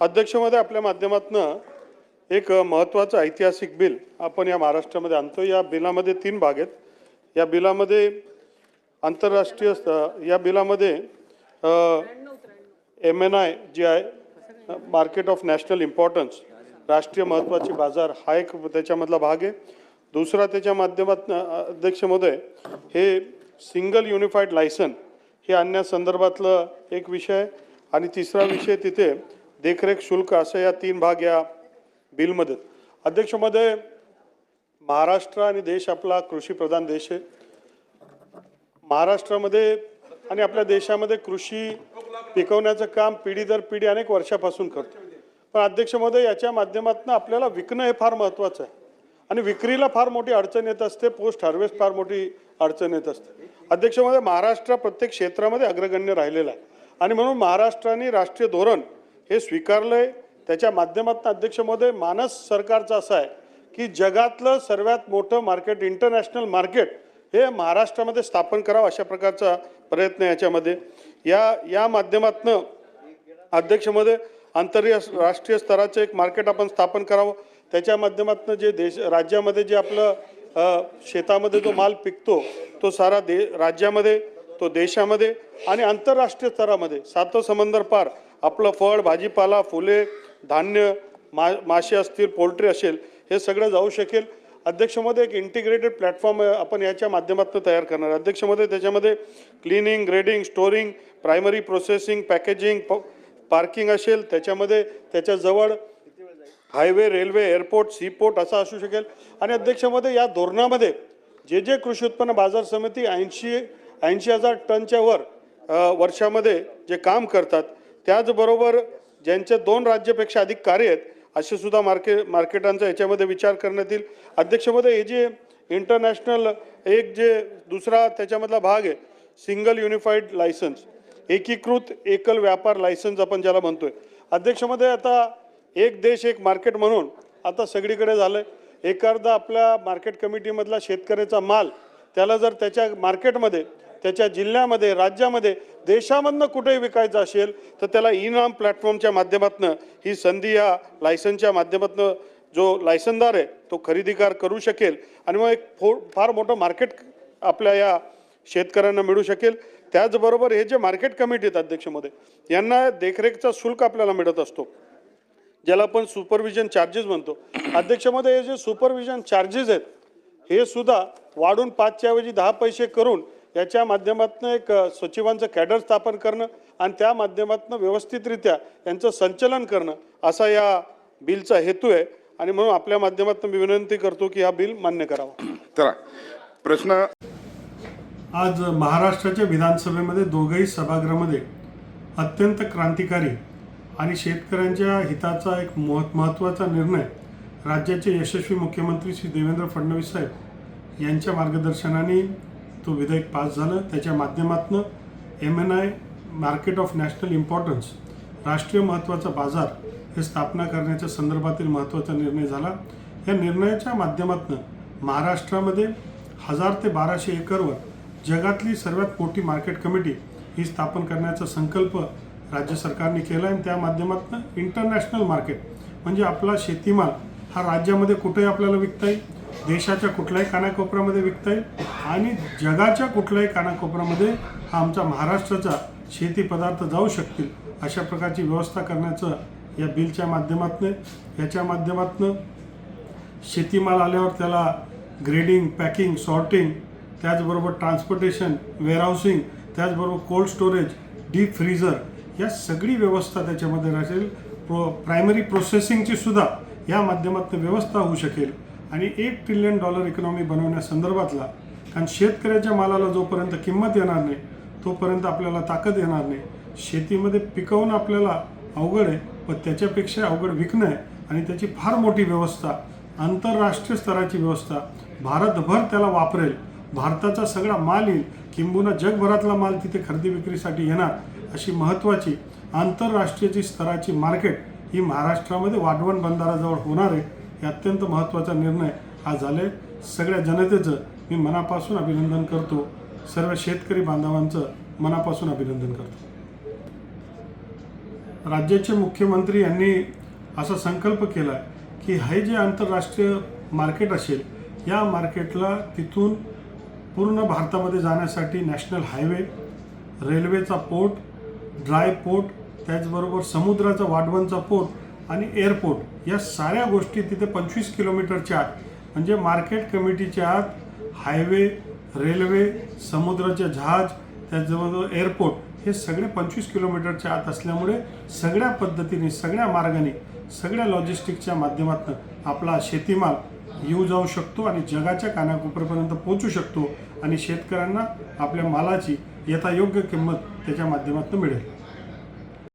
अध्यक्षमध्ये आपल्या माध्यमातनं एक महत्त्वाचं ऐतिहासिक बिल आपण या महाराष्ट्रामध्ये आणतो. या बिलामध्ये तीन भाग आहेत. या बिलामध्ये आंतरराष्ट्रीय स्त- या बिलामध्ये एम एन आय जी आहे मार्केट ऑफ नॅशनल इम्पॉर्टन्स राष्ट्रीय महत्त्वाचे बाजार हा एक त्याच्यामधला भाग आहे. दुसरा त्याच्या माध्यमातून अध्यक्ष महोदय हे सिंगल युनिफाईड लायसन हे आणण्यासंदर्भातलं एक विषय आणि तिसरा विषय तिथे देखरेख शुल्क असं या तीन भाग या बिलमध्ये. अध्यक्षमध्ये महाराष्ट्र आणि देश आपला कृषीप्रधान देश आहे. महाराष्ट्रामध्ये आणि आपल्या देशामध्ये कृषी पिकवण्याचं काम पिढी दर पिढी अनेक वर्षापासून करतो. पण अध्यक्ष महोदय याच्या माध्यमातून आपल्याला विकणं हे फार महत्त्वाचं आहे. आणि विक्रीला फार मोठी अडचण येत असते पोस्ट हार्वेस्ट फार मोठी अडचण येत असते. अध्यक्ष महोदय महाराष्ट्र प्रत्येक क्षेत्रामध्ये अग्रगण्य राहिलेला आहे. आणि म्हणून महाराष्ट्राने राष्ट्रीय धोरण हे स्वीकारलंय. त्याच्या माध्यमातून अध्यक्ष महोदय मानस सरकारचं असं आहे की जगातलं सर्वात मोठं मार्केट इंटरनॅशनल मार्केट हे महाराष्ट्रामध्ये स्थापन करावं अशा प्रकारचा प्रयत्न आहे याच्यामध्ये. या या माध्यमातनं अध्यक्षमध्ये आंतरराष्ट्रीय राष्ट्रीय स्तराचं एक मार्केट आपण स्थापन करावं. त्याच्या माध्यमातून जे देश राज्यामध्ये जे आपलं शेतामध्ये जो माल पिकतो तो सारा दे राज्यामध्ये तो देशामध्ये आणि आंतरराष्ट्रीय स्तरामध्ये सातो समंदर पार आपलं फळ भाजीपाला फुले धान्य मा मासे असतील पोल्ट्री असेल हे सगळं जाऊ शकेल. अध्यक्षमध्ये एक इंटिग्रेटेड प्लॅटफॉर्म आपण याच्या माध्यमातून तयार करणार अध्यक्षमध्ये त्याच्यामध्ये cleaning grading storing primary processing packaging parking असेल त्याच्यामध्ये त्याच्याजवळ हायवे रेल्वे एअरपोर्ट सीपोर्ट असा असू शकेल. आणि अध्यक्षमध्ये या धोरणामध्ये जे जे कृषी उत्पन्न बाजार समिती ऐंशी ऐंशी हजार टनच्या वर वर्षामध्ये जे काम करतात त्याचबरोबर ज्यांचे दोन राज्यापेक्षा अधिक कार्य आहेत असे सुद्धा मार्केट मार्केटांचा याच्यामध्ये विचार करण्यात येईल. अध्यक्षमध्ये हे जे इंटरनॅशनल एक जे दुसरा त्याच्यामधला भाग आहे सिंगल युनिफाईड लायसन्स एकीकृत एकल व्यापार लायसन्स आपण ज्याला म्हणतोय. अध्यक्षमध्ये आता एक देश एक मार्केट म्हणून आता सगळीकडे झालं आहे एखादा आपल्या मार्केट कमिटीमधला शेतकऱ्याचा माल त्याला जर त्याच्या मार्केटमध्ये त्याच्या जिल्ह्यामध्ये राज्यामध्ये देशामधनं कुठेही विकायचं असेल तर त्याला ई नाम प्लॅटफॉर्मच्या माध्यमातून ही संधी या लायसनच्या माध्यमातून जो लायसनदार आहे तो खरेदीकार करू शकेल. आणि मग एक फो फार मोठं मार्केट आपल्या या शेतकऱ्यांना मिळू शकेल. त्याचबरोबर हे जे मार्केट कमिटी आहेत अध्यक्षमध्ये यांना देखरेखचा शुल्क आपल्याला मिळत असतो ज्याला आपण सुपरविजन चार्जेस म्हणतो. अध्यक्षमध्ये हे जे सुपरविजन चार्जेस आहेत हे सुद्धा वाढून पाचच्या ऐवजी दहा पैसे करून याच्या माध्यमातून एक सचिवांचं कॅडर स्थापन करणं आणि त्या माध्यमातून व्यवस्थितरित्या यांचं संचलन करणं असा या बिलचा हेतू आहे. आणि म्हणून आपल्या माध्यमातून मी विनंती करतो की हा बिल मान्य करावा. चला प्रश्न आज महाराष्ट्राच्या विधानसभेमध्ये दोघंही सभागृहामध्ये अत्यंत क्रांतिकारी आणि शेतकऱ्यांच्या हिताचा एक महत् महत्त्वाचा निर्णय राज्याचे यशस्वी मुख्यमंत्री श्री देवेंद्र फडणवीस साहेब यांच्या मार्गदर्शनाने तो विधेयक पास झालं. त्याच्या माध्यमातून M N I market of national importance राष्ट्रीय महत्त्वाचा बाजार हे स्थापना करण्याच्या संदर्भातील महत्त्वाचा निर्णय झाला. या निर्णयाच्या माध्यमातून महाराष्ट्रामध्ये हजार ते बाराशे एकरवर जगातली सर्वात मोठी मार्केट कमिटी ही स्थापन करण्याचा संकल्प राज्य सरकारने केला आणि त्या माध्यमातून इंटरनॅशनल मार्केट म्हणजे आपला शेतीमाल हा राज्यामध्ये कुठेही आपल्याला विकता येईल. देशाच्या कुठल्याही कानाकोपऱ्यामध्ये विकता येईल आणि जगाच्या कुठल्याही कानाकोपऱ्यामध्ये हा आमचा महाराष्ट्राचा शेती पदार्थ जाऊ शकतील अशा प्रकारची व्यवस्था करण्याचं या बिलच्या माध्यमातून याच्या माध्यमातून शेतीमाल आल्यावर त्याला ग्रेडिंग पॅकिंग सॉर्टिंग त्याचबरोबर ट्रान्सपोर्टेशन वेअरहाऊसिंग त्याचबरोबर कोल्ड स्टोरेज डीप फ्रीझर या सगळी व्यवस्था त्याच्यामध्ये राहील. प्रो प्रायमरी प्रोसेसिंगची सुद्धा या माध्यमातून व्यवस्था होऊ शकेल. आणि एक ट्रिलियन डॉलर इकॉनॉमी बनवण्यासंदर्भातला कारण शेतकऱ्याच्या मालाला जोपर्यंत किंमत येणार नाही तोपर्यंत आपल्याला ताकद येणार नाही. शेतीमध्ये पिकवणं आपल्याला अवघड आहे पण त्याच्यापेक्षा अवघड विकणं आहे आणि त्याची फार मोठी व्यवस्था आंतरराष्ट्रीय स्तराची व्यवस्था. भारतभर त्याला वापरेल. भारताचा सगळा माल येईल. किंबहुना जगभरातला माल तिथे खरेदी विक्रीसाठी येणार अशी महत्त्वाची आंतरराष्ट्रीयची स्तराची मार्केट ही महाराष्ट्रामध्ये वाढवण बंधाराजवळ होणार आहे. हे अत्यंत महत्त्वाचा निर्णय हा झाले. सगळ्या जनतेचं मी मनापासून अभिनंदन करतो. सर्व शेतकरी बांधवांचं मनापासून अभिनंदन करतो. राज्याचे मुख्यमंत्री यांनी असा संकल्प केला की हे जे आंतरराष्ट्रीय मार्केट असेल या मार्केटला तिथून पूर्ण भारतामध्ये जाण्यासाठी नॅशनल हायवे रेल्वेचा पोर्ट ड्राय पोर्ट त्याचबरोबर समुद्राचा वाढवणचा पोर्ट आणि एअरपोर्ट या साऱ्या गोष्टी तिथे पंचवीस किलोमीटरच्या आत म्हणजे मार्केट कमिटीच्या आत हायवे रेल्वे समुद्राचे जहाज त्याचबरोबर एअरपोर्ट हे सगळे पंचवीस किलोमीटरच्या आत असल्यामुळे सगळ्या पद्धतीने सगळ्या मार्गाने सगळ्या लॉजिस्टिकच्या माध्यमातून आपला शेतीमाल येऊ जाऊ शकतो आणि जगाच्या कानाकोपऱ्यापर्यंत पोहोचू शकतो आणि शेतकऱ्यांना आपल्या मालाची यथायोग्य किंमत त्याच्या माध्यमातून मिळेल.